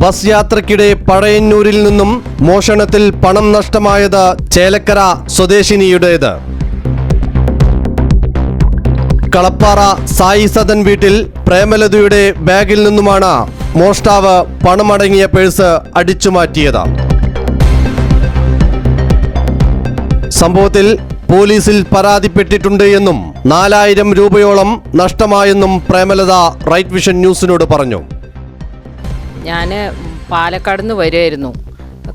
Bus യാത്രക്കിടെ പഴയന്നൂരിൽ നിന്നും മോഷണത്തിൽ പണം നഷ്ടമായത് ചേലക്കര സ്വദേശിനിയുടേത്. കളപ്പാറ സായി സദൻ വീട്ടിൽ പ്രേമലതയുടെ ബാഗിൽ നിന്നുമാണ് മോഷ്ടാവ് പണമടങ്ങിയ പേഴ്സ് അടിച്ചുമാറ്റിയത് സംഭവത്തിൽ പോലീസിൽ പരാതിപ്പെട്ടിട്ടുണ്ട് എന്നും നാലായിരം രൂപയോളം നഷ്ടമായെന്നും പ്രേമലത റൈറ്റ് വിഷൻ ന്യൂസിനോട് പറഞ്ഞു. ഞാൻ പാലക്കാട് നിന്ന് വരുമായിരുന്നു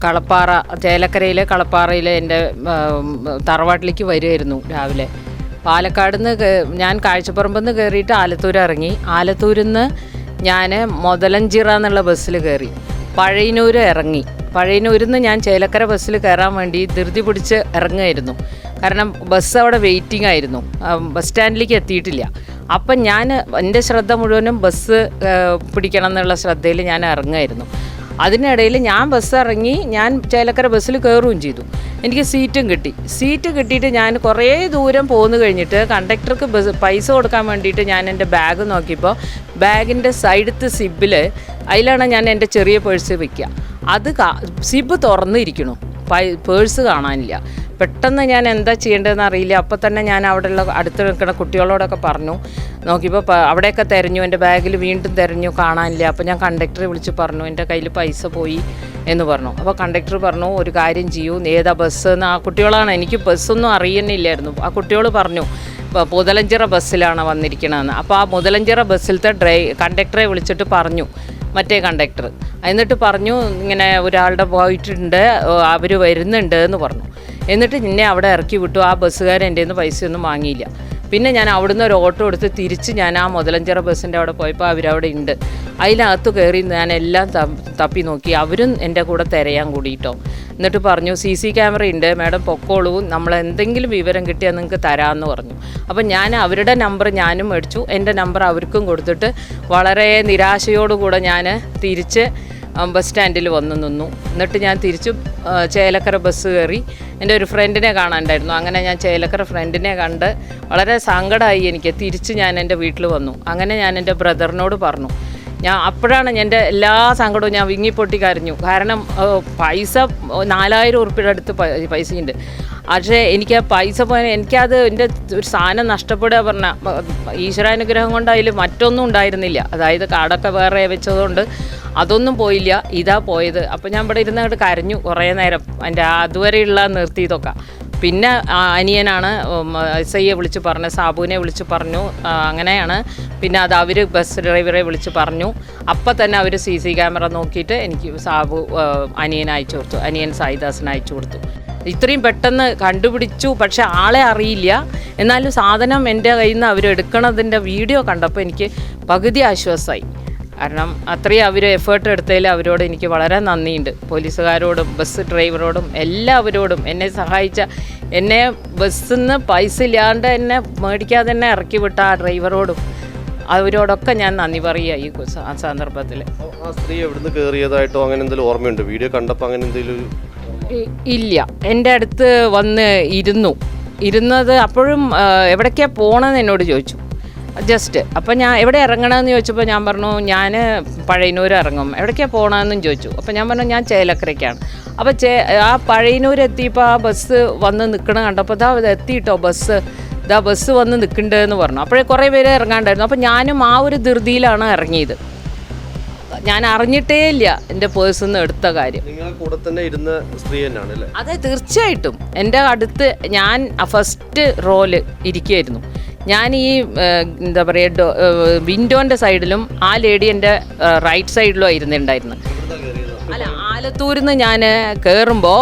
കളപ്പാറ ചേലക്കരയിലെ കളപ്പാറയിലെ എന്റെ തറവാട്ടിലേക്ക് വരുമായിരുന്നു രാവിലെ. പാലക്കാട് നിന്ന് ഞാൻ കാഴ്ചപ്പറമ്പിൽ നിന്ന് കയറിയിട്ട് ആലത്തൂർ ഇറങ്ങി ആലത്തൂരിൽ നിന്ന് ഞാൻ മുതലഞ്ചിറ എന്നുള്ള ബസ്സിൽ കയറി പഴയനൂർ ഇറങ്ങി. പഴയനൂരിൽ നിന്ന് ഞാൻ ചേലക്കര ബസ്സിൽ കയറാൻ വേണ്ടി ധൃതി പിടിച്ച് ഇറങ്ങുമായിരുന്നു കാരണം ബസ് അവിടെ വെയിറ്റിംഗ് ആയിരുന്നു. ബസ് സ്റ്റാൻഡിലേക്ക് എത്തിയിട്ടില്ല. അപ്പം ഞാൻ എന്റെ ശ്രദ്ധ മുഴുവനും ബസ് പിടിക്കണം എന്നുള്ള ശ്രദ്ധയിൽ ഞാൻ ഇറങ്ങുമായിരുന്നു. അതിനിടയിൽ ഞാൻ ബസ് ഇറങ്ങി ഞാൻ ചേലക്കര ബസ്സിൽ കയറുകയും ചെയ്തു. എനിക്ക് സീറ്റും കിട്ടി. സീറ്റ് കിട്ടിയിട്ട് ഞാൻ കുറേ ദൂരം പോന്നു കഴിഞ്ഞിട്ട് കണ്ടക്ടർക്ക് ബസ് പൈസ കൊടുക്കാൻ വേണ്ടിയിട്ട് ഞാൻ എന്റെ ബാഗ് നോക്കിയപ്പോൾ ബാഗിന്റെ സൈഡത്ത് സിബിൽ അതിലാണ് ഞാൻ എന്റെ ചെറിയ പേഴ്സ് വയ്ക്കുക. അത് സിബ് തുറന്നിരിക്കണു പേഴ്സ് കാണാനില്ല. പെട്ടെന്ന് ഞാൻ എന്താ ചെയ്യേണ്ടതെന്ന് അറിയില്ല. അപ്പോൾ തന്നെ ഞാൻ അവിടെയുള്ള അടുത്ത് നിൽക്കുന്ന കുട്ടികളോടൊക്കെ പറഞ്ഞു. നോക്കിയപ്പോൾ അവിടെയൊക്കെ തിരഞ്ഞു. എന്റെ ബാഗിൽ വീണ്ടും തിരഞ്ഞു. കാണാനില്ല. അപ്പോൾ ഞാൻ കണ്ടക്ടറെ വിളിച്ച് പറഞ്ഞു. എന്റെ കയ്യിൽ പൈസ പോയി എന്ന് പറഞ്ഞു. അപ്പോൾ കണ്ടക്ടർ പറഞ്ഞു ഒരു കാര്യം ചെയ്യൂ. ഏതാ ബസ്? എന്ന്. ആ കുട്ടികളാണ്. എനിക്ക് ബസ്സൊന്നും അറിയുന്നില്ലായിരുന്നു. ആ കുട്ടികൾ പറഞ്ഞു "പ- മുതലഞ്ചിറ ബസ്സിലാണ് വന്നിരിക്കണതെന്ന് അപ്പോൾ ആ മുതലഞ്ചിറ ബസ്സിലത്തെ ഡ്രൈ കണ്ടക്ടറെ വിളിച്ചിട്ട് പറഞ്ഞു. മറ്റേ കണ്ടക്ടർ. എന്നിട്ട് പറഞ്ഞു ഇങ്ങനെ ഒരാളുടെ പോയിട്ടുണ്ട് അവർ വരുന്നുണ്ട് എന്ന് പറഞ്ഞു. എന്നിട്ട് നിന്നെ അവിടെ ഇറക്കി വിട്ടു. ആ ബസ്സുകാരൻ എന്റെ നിന്ന് പൈസയൊന്നും വാങ്ങിയില്ല. പിന്നെ ഞാൻ അവിടുന്ന് ഒരു ഓട്ടോ എടുത്ത് തിരിച്ച് ഞാൻ ആ മുതലഞ്ചിറ ബസ്സിന്റെ അവിടെ പോയപ്പോൾ അവരവിടെ ഉണ്ട്. അതിനകത്ത് കയറി ഞാൻ എല്ലാം തപ്പി നോക്കി. അവരും എന്റെ കൂടെ തിരയാൻ കൂടിയിട്ടോ. എന്നിട്ട് പറഞ്ഞു സി സി ക്യാമറ ഉണ്ട്. മാഡം പൊക്കോളൂ. നമ്മൾ എന്തെങ്കിലും വിവരം കിട്ടിയാൽ നിങ്ങൾക്ക് തരാമെന്ന് പറഞ്ഞു. അപ്പം ഞാൻ അവരുടെ നമ്പർ ഞാനും മേടിച്ചു. എന്റെ നമ്പർ അവർക്കും കൊടുത്തിട്ട് വളരെ നിരാശയോടുകൂടെ ഞാൻ തിരിച്ച് ബസ് സ്റ്റാൻഡിൽ വന്ന് നിന്നു. എന്നിട്ട് ഞാൻ തിരിച്ചു ചേലക്കര ബസ് കയറി എന്റെ ഒരു ഫ്രണ്ടിനെ കാണാണ്ടായിരുന്നു അങ്ങനെ ഞാൻ ചേലക്കര ഫ്രണ്ടിനെ കണ്ട് വളരെ സങ്കടമായി എനിക്ക് തിരിച്ച് ഞാൻ എന്റെ വീട്ടിൽ വന്നു. അങ്ങനെ ഞാൻ എന്റെ ബ്രദറിനോട് പറഞ്ഞു ഞാൻ അപ്പോഴാണ് എന്റെ എല്ലാ സങ്കടവും ഞാൻ വിങ്ങിപ്പൊട്ടി കരഞ്ഞു. കാരണം പൈസ നാലായിരം ഉറുപ്പിയുടെ അടുത്ത് പൈസ പൈസയുണ്ട്. പക്ഷേ എനിക്ക് ആ പൈസ പോയ എനിക്കത് എന്റെ ഒരു സാധനം നഷ്ടപ്പെടുക പറഞ്ഞ ഈശ്വരാനുഗ്രഹം കൊണ്ട് അതിൽ മറ്റൊന്നും ഉണ്ടായിരുന്നില്ല. അതായത് കാടൊക്കെ വേറെ വെച്ചതുകൊണ്ട് അതൊന്നും പോയില്ല. ഇതാ പോയത്. അപ്പോൾ ഞാൻ ഇവിടെ ഇരുന്നങ്ങോട്ട് കരഞ്ഞു കുറേ നേരം. എന്റെ അതുവരെയുള്ള നിർത്തിയതൊക്കെ. പിന്നെ അനിയനാണ് എസ് ഐയെ വിളിച്ച് പറഞ്ഞു സാബുവിനെ വിളിച്ച് പറഞ്ഞു അങ്ങനെയാണ്. പിന്നെ അത് അവർ ബസ് ഡ്രൈവറെ വിളിച്ച് പറഞ്ഞു. അപ്പം തന്നെ അവർ സി സി ക്യാമറ നോക്കിയിട്ട് എനിക്ക് സാബു അനിയൻ അയച്ചു കൊടുത്തു. അനിയൻ സായിദാസിന് അയച്ചു കൊടുത്തു. ഇത്രയും പെട്ടെന്ന് കണ്ടുപിടിച്ചു. പക്ഷെ ആളെ അറിയില്ല. എന്നാലും സാധനം എന്റെ കയ്യിൽ നിന്ന് അവരെടുക്കണതിന്റെ വീഡിയോ കണ്ടപ്പോൾ എനിക്ക് പകുതി ആശ്വാസമായി കാരണം അത്രയും അവർ എഫേർട്ട് എടുത്തതിൽ അവരോട് എനിക്ക് വളരെ നന്ദിയുണ്ട്. പോലീസുകാരോടും ബസ് ഡ്രൈവറോടും എല്ലാവരോടും എന്നെ സഹായിച്ച എന്നെ ബസ്സിൽ നിന്ന് പൈസ ഇല്ലാണ്ട് എന്നെ മേടിക്കാതെ തന്നെ ഇറക്കി വിട്ട ആ ഡ്രൈവറോടും അവരോടൊക്കെ ഞാൻ നന്ദി പറയുക ഈ സന്ദർഭത്തിൽ ആ സ്ത്രീ എവിടുന്ന് കയറിയതായിട്ടോ അങ്ങനെ എന്തെങ്കിലും ഓർമ്മയുണ്ട്? വീഡിയോ കണ്ടപ്പോൾ അങ്ങനെ എന്തെങ്കിലും ഇല്ല. എന്റെ അടുത്ത് വന്ന് ഇരുന്നു. ഇരുന്നത് അപ്പോഴും എവിടേക്കാണ് എവിടേക്കാ പോകണമെന്ന് എന്നോട് ചോദിച്ചു. ജസ്റ്റ് അപ്പം ഞാൻ എവിടെ ഇറങ്ങണമെന്ന് ചോദിച്ചപ്പോൾ ഞാൻ പറഞ്ഞു ഞാൻ പഴയനൂർ ഇറങ്ങും. എവിടേക്കാണ് പോകണമെന്നും ചോദിച്ചു. അപ്പം ഞാൻ പറഞ്ഞു ഞാൻ ചേലക്കരയ്ക്കാണ്. അപ്പോൾ ചേ ആ പഴയനൂർ എത്തിയപ്പോൾ ആ ബസ് വന്ന് നിൽക്കണ കണ്ടപ്പോൾ ഇതാ എത്തിയിട്ടോ ബസ് ഇതാ ബസ് വന്ന് നിൽക്കണ്ടെന്ന് പറഞ്ഞു. അപ്പോഴേ കുറേ പേര് ഇറങ്ങാണ്ടായിരുന്നു. അപ്പോൾ ഞാനും ആ ഒരു ധൃതിയിലാണ് ഇറങ്ങിയത്. ഞാൻ അറിഞ്ഞിട്ടേ ഇല്ല എന്റെ പേഴ്സിൽ നിന്ന് എടുത്ത കാര്യം. കൂടെ തന്നെ ഇരുന്ന സ്ത്രീ തന്നെയാണ് അതെ തീർച്ചയായിട്ടും. എന്റെ അടുത്ത് ഞാൻ ഫസ്റ്റ് റോൽ ഇരിക്കുമായിരുന്നു ഞാൻ ഈ എന്താ പറയുക വിൻഡോന്റെ സൈഡിലും ആ ലേഡി എന്റെ റൈറ്റ് സൈഡിലും ആയിരുന്നുണ്ടായിരുന്നു അല്ല ആലത്തൂരിൽ നിന്ന് ഞാൻ കയറുമ്പോൾ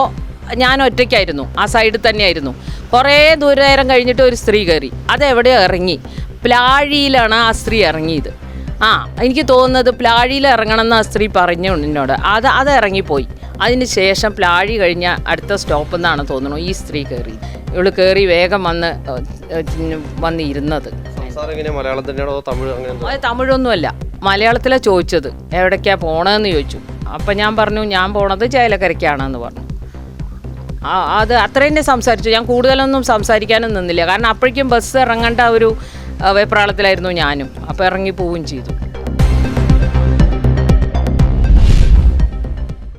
ഞാൻ ഒറ്റയ്ക്കായിരുന്നു. ആ സൈഡിൽ തന്നെയായിരുന്നു. കുറേ ദൂരനേരം കഴിഞ്ഞിട്ട് ഒരു സ്ത്രീ കയറി അതെവിടെയോ ഇറങ്ങി. പ്ലാഴിയിലാണ് ആ സ്ത്രീ ഇറങ്ങിയത്. ആ എനിക്ക് തോന്നുന്നത് പ്ലാഴിയിൽ ഇറങ്ങണം എന്ന് ആ സ്ത്രീ പറഞ്ഞു എന്നോട് അത് അത് ഇറങ്ങിപ്പോയി. അതിന് ശേഷം പ്ലാഴി കഴിഞ്ഞ അടുത്ത സ്റ്റോപ്പ് എന്നാണ് തോന്നുന്നു ഈ സ്ത്രീ കയറി ഇവൾ കയറി വേഗം വന്ന് വന്നിരുന്നത് വന്ന് ഇരുന്നത്? അത് തമിഴൊന്നുമല്ല. മലയാളത്തിലാണ് ചോദിച്ചത്. എവിടേക്കാ പോണതെന്ന് ചോദിച്ചു. അപ്പം ഞാൻ പറഞ്ഞു ഞാൻ പോണത് ചേലക്കരയ്ക്കാണെന്ന് പറഞ്ഞു. ആ അത് അത്രയും തന്നെ സംസാരിച്ചു. ഞാൻ കൂടുതലൊന്നും സംസാരിക്കാനും നിന്നില്ല. കാരണം അപ്പോഴേക്കും ബസ് ഇറങ്ങേണ്ട ഒരു വെപ്രാളത്തിലായിരുന്നു ഞാനും. അപ്പോൾ ഇറങ്ങി പോവുകയും ചെയ്തു.